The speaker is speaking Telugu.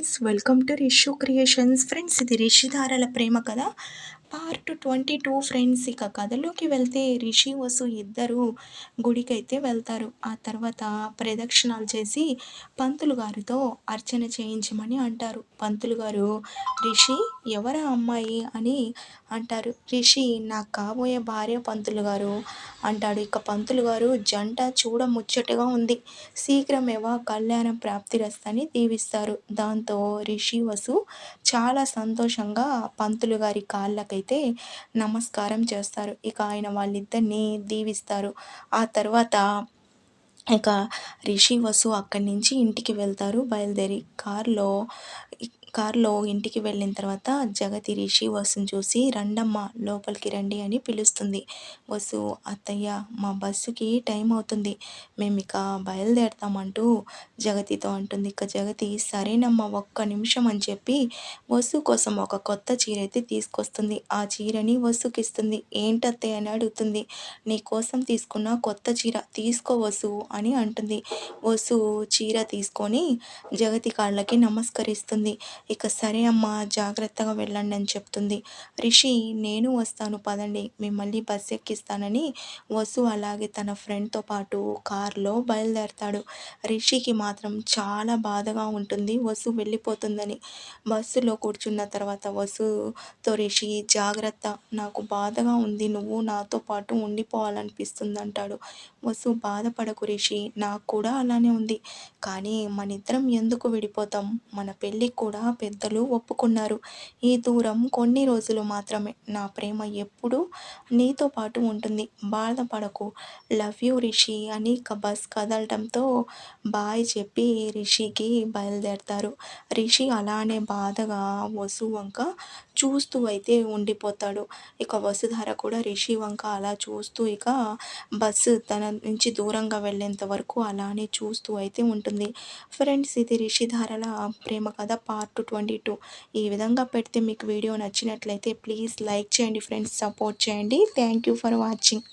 Friends welcome to Rishu creations friends ఇది రిషిధారల ప్రేమ కథ పార్ట్ ట్వంటీ టూ ఫ్రెండ్స్ ఇక కథలోకి వెళ్తే రిషి వసు ఇద్దరు గుడికైతే వెళ్తారు. ఆ తర్వాత ప్రదక్షిణాలు చేసి పంతులు గారితో అర్చన చేయించమని అంటారు. పంతులు గారు రిషి ఎవరా అమ్మాయి? అని అంటారు. రిషి నాకు కాబోయే భార్య పంతులు గారు అంటాడు. ఇక పంతులు గారు జంట చూడ ముచ్చటగా ఉంది. శీఘ్రమేవా కళ్యాణం ప్రాప్తిరస్తని దీవిస్తారు. దాంతో రిషి వసు చాలా సంతోషంగా పంతులు గారి అయితే నమస్కారం చేస్తారు. ఇక ఆయన వాళ్ళిద్దరిని దీవిస్తారు. ఆ తర్వాత ఇక రిషి వసు అక్కడి నుంచి ఇంటికి వెళ్తారు. బయలుదేరి కారులో కారులో ఇంటికి వెళ్ళిన తర్వాత జగతి రిషి వసుని చూసి రండమ్మ లోపలికి రండి అని పిలుస్తుంది. వసు అత్తయ్య మా బస్సుకి టైం అవుతుంది. మేము ఇక బయలుదేరుతామంటూ జగతితో అంటుంది. ఇక జగతి సరేనమ్మా ఒక్క నిమిషం అని చెప్పి వసు కోసం ఒక కొత్త చీర అయితే తీసుకొస్తుంది. ఆ చీరని వసుకి ఇస్తుంది. ఏంటత్తయ్య అని అడుగుతుంది. నీ కోసం తీసుకున్న కొత్త చీర తీసుకో వసు అని అంటుంది. వసు చీర తీసుకొని జగతి కాళ్ళకి నమస్కరిస్తుంది. ఇక సరే అమ్మా జాగ్రత్తగా వెళ్ళండి అని చెప్తుంది. రిషి నేను వస్తాను పదండి. మిమ్మల్ని బస్ ఎక్కిస్తానని వసు అలాగే తన ఫ్రెండ్తో పాటు కారులో బయలుదేరతాడు. రిషికి మాత్రం చాలా బాధగా ఉంటుంది వసు వెళ్ళిపోతుందని. బస్సులో కూర్చున్న తర్వాత వసుతో రిషి జాగ్రత్త. నాకు బాధగా ఉంది. నువ్వు నాతో పాటు ఉండిపోవాలనిపిస్తుంది అంటాడు వసు బాధపడకు రిషి. నాకు కూడా అలానే ఉంది. కానీ మన ఇద్దరం ఎందుకు విడిపోతాం? మన పెళ్ళికి కూడా పెద్దలు ఒప్పుకున్నారు. ఈ దూరం కొన్ని రోజులు మాత్రమే. నా ప్రేమ ఎప్పుడూ నీతో పాటు ఉంటుంది. బాధపడకు. లవ్ యూ రిషి అని బస్ కదలటంతో బాయ్ చెప్పి రిషికి బయలుదేరతారు. రిషి అలానే బాధగా వసు వంక చూస్తూ అయితే ఉండిపోతాడు. ఇక వసుధార కూడా రిషి వంక అలా చూస్తూ ఇక బస్సు తన నుంచి దూరంగా వెళ్ళేంత వరకు అలానే చూస్తూ అయితే ఉంటుంది. ఫ్రెండ్స్ ఇది రిషిధారల ప్రేమ కథ పార్ట్ ట్వంటీ టూ. ఈ విధంగా పెడితే మీకు వీడియో నచ్చినట్లయితే ప్లీజ్ లైక్ చేయండి ఫ్రెండ్స్ సపోర్ట్ చేయండి. Thank you for watching.